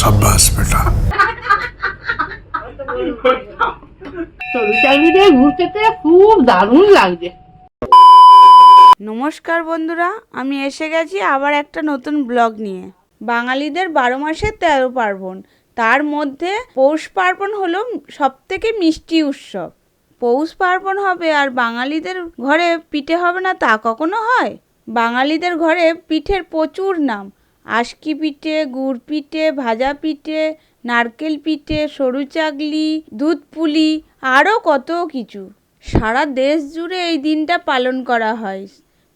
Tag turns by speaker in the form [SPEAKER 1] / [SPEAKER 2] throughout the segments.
[SPEAKER 1] সাব্বাস বেটা খুব
[SPEAKER 2] নমস্কার বন্ধুরা আমি এসে গেছি আবার একটা নতুন ব্লগ নিয়ে। বাঙালিদের বারো মাসে তেরো পার্বণ। তার মধ্যে পৌষ পার্বণ হলো সব থেকে মিষ্টি উৎসব। পৌষ পার্বণ হবে আর বাঙালিদের ঘরে পিঠে হবে না তা কখনো হয়? বাঙালিদের ঘরে পিঠের প্রচুর নাম। আশকি পিঠে, গুড় পিঠে, ভাজা পিঠে, নারকেল পিঠে, সরু চাগলি, দুধ পুলি, আরও কত কিছু। সারা দেশ জুড়ে এই দিনটা পালন করা হয়।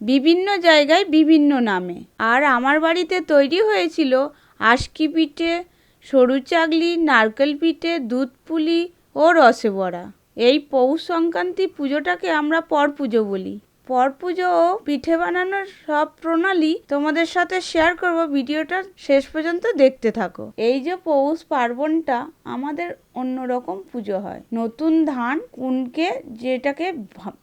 [SPEAKER 2] বিভিন্ন জায়গায় বিভিন্ন নামে। আর আমার বাড়িতে তৈরি হয়েছিল আশকি পিঠে সরু চাগলি, নারকেল পিঠে, দুধ পুলি ও রসে বড়া। এই পৌষ সংক্রান্তি পুজোটাকে আমরা পর পুজো বলি। পুজো ও পিঠে বানানোর সব প্রণালী তোমাদের সাথে শেয়ার করব। ভিডিওটা শেষ পর্যন্ত দেখতে থাকো। এই যে পৌষ পার্বণটা আমাদের অন্যরকম পুজো হয়। নতুন ধান কুনকে যেটাকে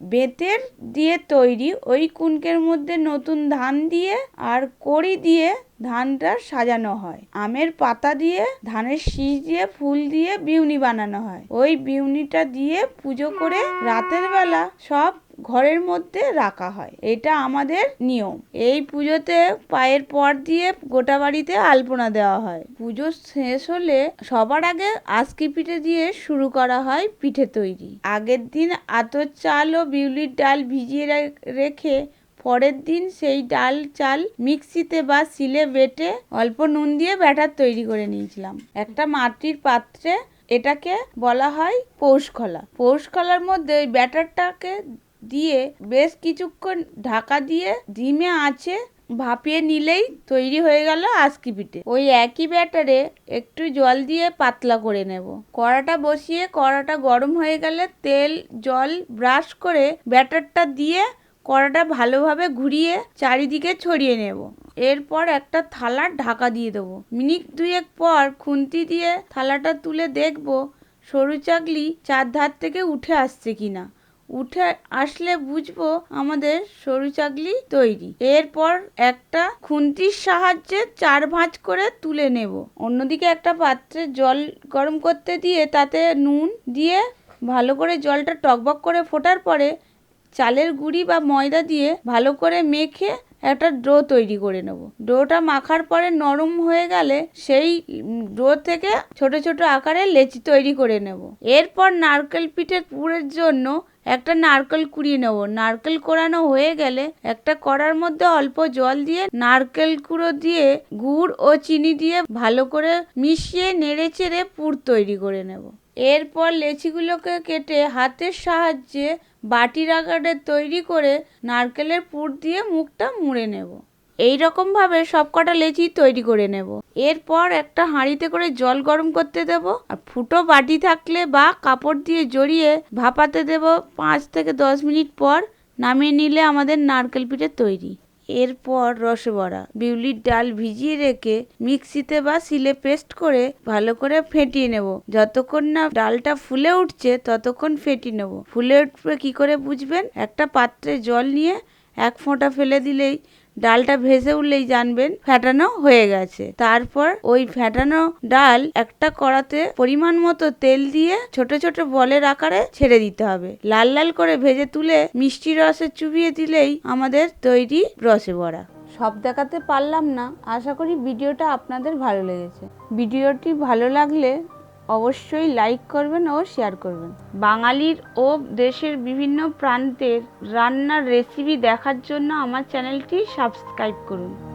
[SPEAKER 2] বেতের দিয়ে তৈরি, ওই কুনকের মধ্যে নতুন ধান দিয়ে আর কড়ি দিয়ে ধানটা সাজানো হয়। আমের পাতা দিয়ে ধানের শীষ দিয়ে ফুল দিয়ে বিউনি বানানো হয়। ওই বিউনিটা দিয়ে পুজো করে রাতের বেলা সব ঘরের মধ্যে রাখা হয়। এটা আমাদের নিয়ম। এই পুজোতে পায়ের পর দিয়ে গোটা বাড়িতে আলপনা দেওয়া হয়। পুজো শেষ হলে সবার আগে আজকি পিঠে দিয়ে শুরু করা হয় পিঠে তৈরি। আগের দিন আতর চাল ও বিউলির ডাল ভিজিয়ে রেখে পরের দিন সেই ডাল চাল মিক্সিতে বা সিলে বেটে অল্প নুন দিয়ে ব্যাটার তৈরি করে নিয়েছিলাম। একটা মাটির পাত্রে এটাকে বলা হয় পৌষ খলা পৌষ খলার মধ্যে ওই ব্যাটারটাকে দিয়ে বেশ কিছুক্ষণ ঢাকা দিয়ে ডিমে আঁচে ভাপিয়ে নিলেই তৈরি হয়ে গেল আজকি পিঠে। ওই একই ব্যাটারে একটু জল দিয়ে পাতলা করে নেব। কড়াটা বসিয়ে কড়াটা গরম হয়ে গেলে তেল, জল ব্রাশ করে ব্যাটারটা দিয়ে কড়াটা ভালোভাবে ঘুরিয়ে চারিদিকে ছড়িয়ে নেব। এরপর একটা থালার ঢাকা দিয়ে দেবো। মিনিট দুয়েক পর খুন্তি দিয়ে থালাটা তুলে দেখব সরু চাকলি চার ধার থেকে উঠে আসছে কিনা। উঠে আসলে বুঝব আমাদের সরু চাকলি তৈরি। এরপর একটা খুন্তির সাহায্যে চার ভাঁজ করে তুলে নেব। অন্যদিকে একটা পাত্রে জল গরম করতে দিয়ে তাতে নুন দিয়ে ভালো করে জলটা টকবক করে ফোটার পরে চালের গুঁড়ি বা ময়দা দিয়ে ভালো করে মেখে একটা ডো তৈরি করে নেব। ডোটা মাখার পরে নরম হয়ে গেলে সেই ডো থেকে ছোট ছোট আকারে লেচি তৈরি করে নেব। এরপর নারকেল পিঠের পুরের জন্য একটা নারকেল কুড়িয়ে নেব। নারকেল কোরানো হয়ে গেলে একটা কড়ার মধ্যে অল্প জল দিয়ে নারকেল কুড়ো দিয়ে গুড় ও চিনি দিয়ে ভালো করে মিশিয়ে নেড়ে চেড়ে পুর তৈরি করে নেব। এরপর লেচিগুলোকে কেটে হাতের সাহায্যে বাটির আকারে তৈরি করে নারকেলের পুর দিয়ে মুখটা মুড়ে নেব। এই রকম ভাবে সবকটা লেচি তৈরি করে নেব। এরপর একটা হাঁড়িতে করে জল গরম করতে দেব। আর ফুটো বাটি থাকলে বা কাপড় দিয়ে জড়িয়ে ভাপাতে দেব। পাঁচ থেকে দশ মিনিট পর নামিয়ে নিলে আমাদের নারকেল পিঠে তৈরি। এরপর রসবড়া বিউলির ডাল ভিজিয়ে রেখে মিক্সিতে বা শিলে পেস্ট করে ভালো করে ফেটিয়ে নেব। যতক্ষণ না ডালটা ফুলে উঠছে, ততক্ষণ ফেটিয়ে নেব। ফুলে উঠবে কী করে বুঝবেন? একটা পাত্রে জল নিয়ে এক ফোঁটা ফেলে দিলেই ডালটা ভেসে উঠলেই জানবেন ফ্যাটানো হয়ে গেছে। তারপর ওই ফ্যাটানো ডাল একটা কড়াতে পরিমাণ মতো তেল দিয়ে ছোট ছোট বলের আকারে ছেড়ে দিতে হবে। লাল লাল করে ভেজে তুলে মিষ্টি রসে চুবিয়ে দিলেই আমাদের তৈরি রসে বড়া। সব দেখাতে পারলাম না। আশা করি ভিডিওটা আপনাদের ভালো লেগেছে। ভিডিওটি ভালো লাগলে অবশ্যই লাইক করবেন ও শেয়ার করবেন। বাঙালির ও দেশের বিভিন্ন প্রান্তের রান্নার রেসিপি দেখার জন্য আমার চ্যানেলটি সাবস্ক্রাইব করুন।